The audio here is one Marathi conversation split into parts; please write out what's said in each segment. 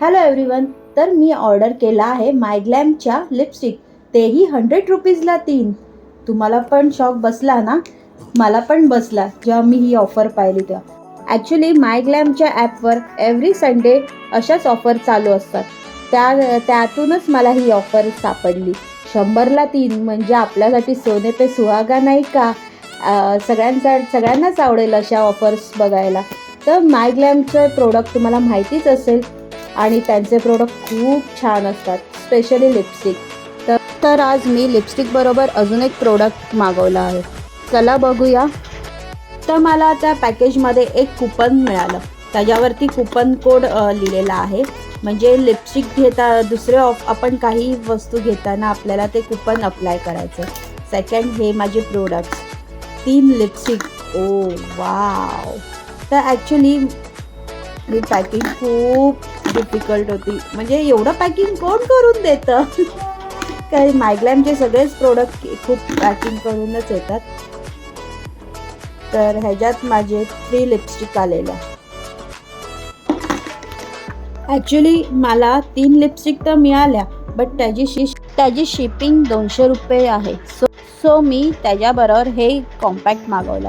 हॅलो एव्हरीवन तर मी ऑर्डर केला आहे मायग्लॅमच्या लिपस्टिक तेही हंड्रेड रुपीजला तीन. तुम्हाला पण शॉक बसला ना? मला पण बसला जेव्हा मी ही ऑफर पाहिली तेव्हा. ॲक्च्युली मायग्लॅमच्या ॲपवर एव्हरी संडे अशाच ऑफर चालू असतात. त्या त्यातूनच मला ही ऑफर सापडली. शंभरला तीन म्हणजे आपल्यासाठी सोने पे सुहागा नाही का? सगळ्यांचा सगळ्यांनाच आवडेल अशा ऑफर्स बघायला. तर मायग्लॅमचं प्रोडक्ट तुम्हाला माहितीच असेल आणि त्यांचे प्रोडक्ट खूप छान असतात स्पेशली लिपस्टिक तर तर आज मी लिपस्टिकबरोबर अजून एक प्रोडक्ट मागवला आहे. चला बघूया. तर मला त्या पॅकेजमध्ये एक कुपन मिळालं. त्याच्यावरती कुपन कोड लिहिलेला आहे. म्हणजे लिपस्टिक घेता दुसरे ऑफ आपण काही वस्तू घेताना आपल्याला ते कुपन अप्लाय करायचं सेकंड हे माझे प्रोडक्ट्स तीन लिपस्टिक ओ वाव तर ॲक्च्युली ही पॅकिंग खूप डिफिकल्ट होती. म्हणजे एवढं पॅकिंग कोण करून देतं? काही मायग्लॅमचे सगळेच प्रोडक्ट खूप पॅकिंग करूनच येतात. तर ह्याच्यात माझे थ्री लिपस्टिक आलेल्या ॲक्च्युली मला तीन लिपस्टिक तर मिळाल्या बट त्याची शि त्याची शिपिंग दोनशे रुपये आहे. सो सो मी त्याच्याबरोबर हे कॉम्पॅक्ट मागवलं.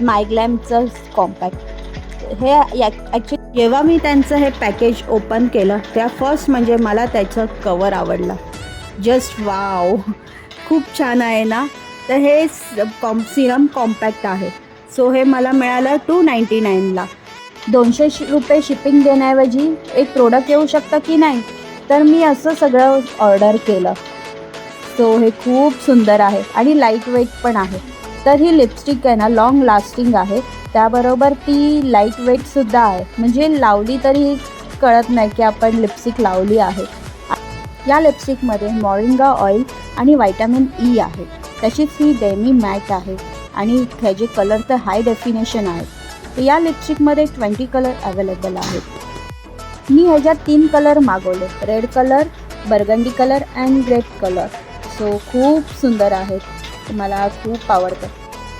मायग्लॅमचं कॉम्पॅक्ट हे ॲक्च्युली जेव्हा मी त्यांचं हे पॅकेज ओपन केलं त्या फर्स्ट म्हणजे मला त्याचं कवर आवडलं. जस्ट वाव खूप छान आहे ना? तर हे कॉम सिरम कॉम्पॅक्ट आहे. सो हे मला मिळालं टू नाईंटी नाईनला दोनशे रुपये शिपिंग देण्याऐवजी एक प्रोडक्ट येऊ शकतं की नाही? तर मी असं सगळं ऑर्डर केलं. सो हे खूप सुंदर आहे आणि लाइट वेट पण आहे. तर ही लिपस्टिक आहे ना लॉंग लास्टिंग आहे. त्याबरोबर ती लाइट वेटसुद्धा आहे. म्हणजे लावली तरी कळत नाही की आपण लिपस्टिक लावली आहे. या लिपस्टिकमध्ये मॉरिंगा ऑइल आणि व्हायटामिन ई e आहे. तशीच ही डेमी मॅट आहे. आणि ह्याचे कलर तर हाय डेफिनेशन आहेत. तर या लिपस्टिकमध्ये ट्वेंटी कलर अवेलेबल आहेत. मी ह्याच्यात तीन कलर मागवले. Red colour burgundy colour and red colour so खूप सुंदर आहेत. मला खूप आवडतं.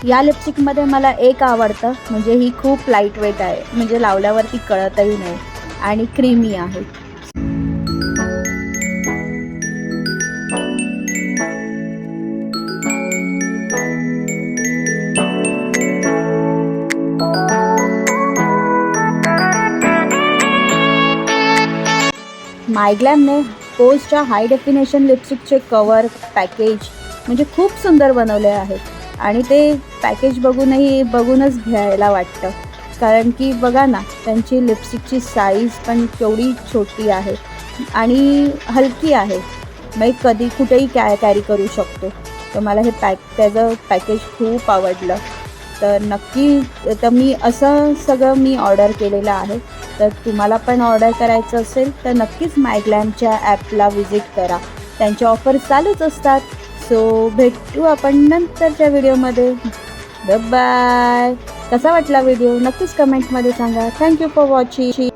या लिपस्टिकमध्ये मला एक आवडतं म्हणजे ही खूप लाइट वेट आहे. म्हणजे लावल्यावरती कळतही नाही आणि क्रीमी आहे. मायग्लॅमने पोस्टच्या हाय डेफिनेशन लिपस्टिकचे कवर पॅकेज म्हणजे खूप सुंदर बनवले आहेत. आणि ते पॅकेज बघूनही बघूनच घ्यायला वाटतं. कारण की बघा ना त्यांची लिपस्टिकची साईज पण केवढी छोटी आहे. आणि हलकी आहे. मग कधी कुठेही कॅ कॅरी करू शकतो. तर मला हे पॅक त्याचं पॅकेज खूप आवडलं. तर नक्की तर मी असं सगळं मी ऑर्डर केलेलं आहे. तर तुम्हाला पण ऑर्डर करायचं असेल तर नक्कीच मायग्लॅमच्या ॲपला व्हिजिट करा. त्यांच्या ऑफर चालूच असतात. सो भेटू आपण नंतरच्या व्हिडिओमध्ये. बाय कसा वाटला व्हिडिओ? नक्कीच कमेंटमध्ये सांगा. Thank you for watching